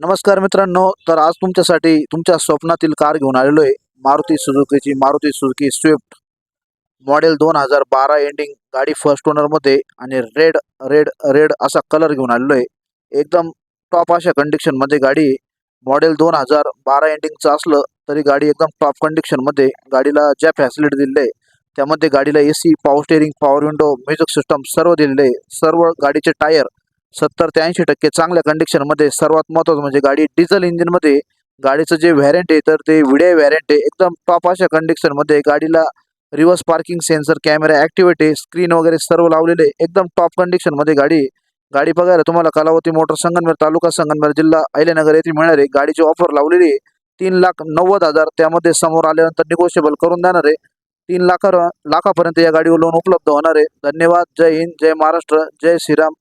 नमस्कार मित्रांनो तर आज तुमच्यासाठी तुमच्या स्वप्नातील कार घेऊन आलेलो आहे. मारुती सुझुकीची मारुती सुझुकी स्विफ्ट मॉडेल दोन हजार बारा एंडिंग गाडी फर्स्ट ओनरमध्ये आणि रेड रेड रेड असा कलर घेऊन आलेलो आहे. एकदम टॉप अशा कंडिशनमध्ये गाडी मॉडेल दोन हजार बारा एंडिंगचं असलं तरी गाडी एकदम टॉप कंडिशनमध्ये गाडीला ज्या फॅसिलिटी दिलेल्या आहे त्यामध्ये गाडीला A C power steering power window music system सर्व दिलेले आहे. सर्व गाडीचे टायर सत्तर ते ऐंशी टक्के चांगल्या कंडिशनमध्ये सर्वात महत्त्वाचं म्हणजे गाडी डिझेल इंजिनमध्ये गाडीचं जे व्हॅरेंट आहे तर ते व्हिडिओ व्हॅरेंट आहे. एकदम टॉप अशा कंडिशनमध्ये गाडीला reverse parking sensor camera activate आहे. स्क्रीन वगैरे सर्व लावलेले एकदम टॉप कंडिशनमध्ये गाडी गाडी बघायला तुम्हाला कलावती मोटर संगमनेर तालुका संगमनेर जिल्हा अहिल्यानगर येथे मिळणार आहे. गाडीची ऑफर लावलेली आहे. तीन लाख नव्वद हजार त्यामध्ये समोर आल्यानंतर निगोशिएबल करून देणार आहे. तीन लाखा लाखापर्यंत या गाडीवर लोन उपलब्ध होणार आहे. धन्यवाद. जय हिंद. जय महाराष्ट्र. जय श्रीराम.